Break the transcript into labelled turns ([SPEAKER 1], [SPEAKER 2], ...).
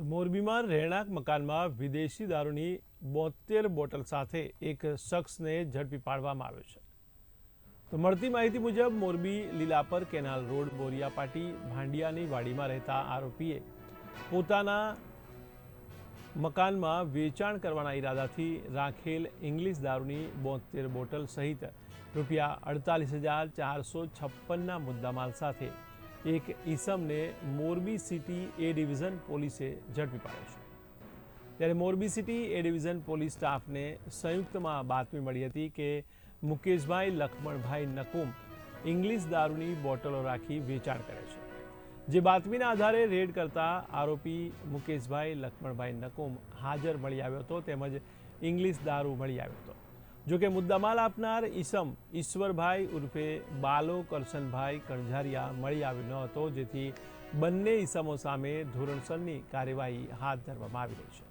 [SPEAKER 1] તો મોરબીમાં રહેણાંક મકાનમાં વિદેશી દારૂની બોતેર બોટલ સાથે એક શખ્સને ઝડપી પાડવામાં આવ્યો છે. તો મળતી માહિતી મુજબ, મોરબી લીલાપર કેનાલ રોડ બોરિયાપાટી ભાંડિયાની વાડીમાં રહેતા આરોપીએ પોતાના મકાનમાં વેચાણ કરવાના ઈરાદાથી રાખેલ ઇંગ્લિશ દારૂની બોતેર બોટલ સહિત રૂપિયા અડતાલીસ હજાર ચારસો છપ્પનના મુદ્દામાલ સાથે એક ઈસમને Morbi city A division police ઝડપી પાડ્યો છે. ત્યારે Morbi city A division police સ્ટાફને સંયુક્તમાં બાતમી મળી હતી કે મુકેશભાઈ લખમણભાઈ નકુમ ઇંગ્લિશ દારૂની બોટલો રાખી વેચાણ કરે છે. જે બાતમીના આધારે રેડ કરતા આરોપી મુકેશભાઈ લક્ષ્મણભાઈ નકુમ હાજર મળી આવ્યો હતો તેમજ ઇંગ્લિશ દારૂ મળી આવ્યો હતો. જોકે મુદ્દામાલ આપનાર ઈસમ ઈશ્વરભાઈ ઉર્ફે બાલો કરશનભાઈ કણઝારિયા મળી આવ્યો ન હતો, જેથી બંને ઈસમો સામે ધોરણસરની કાર્યવાહી હાથ ધરવામાં આવી રહી છે.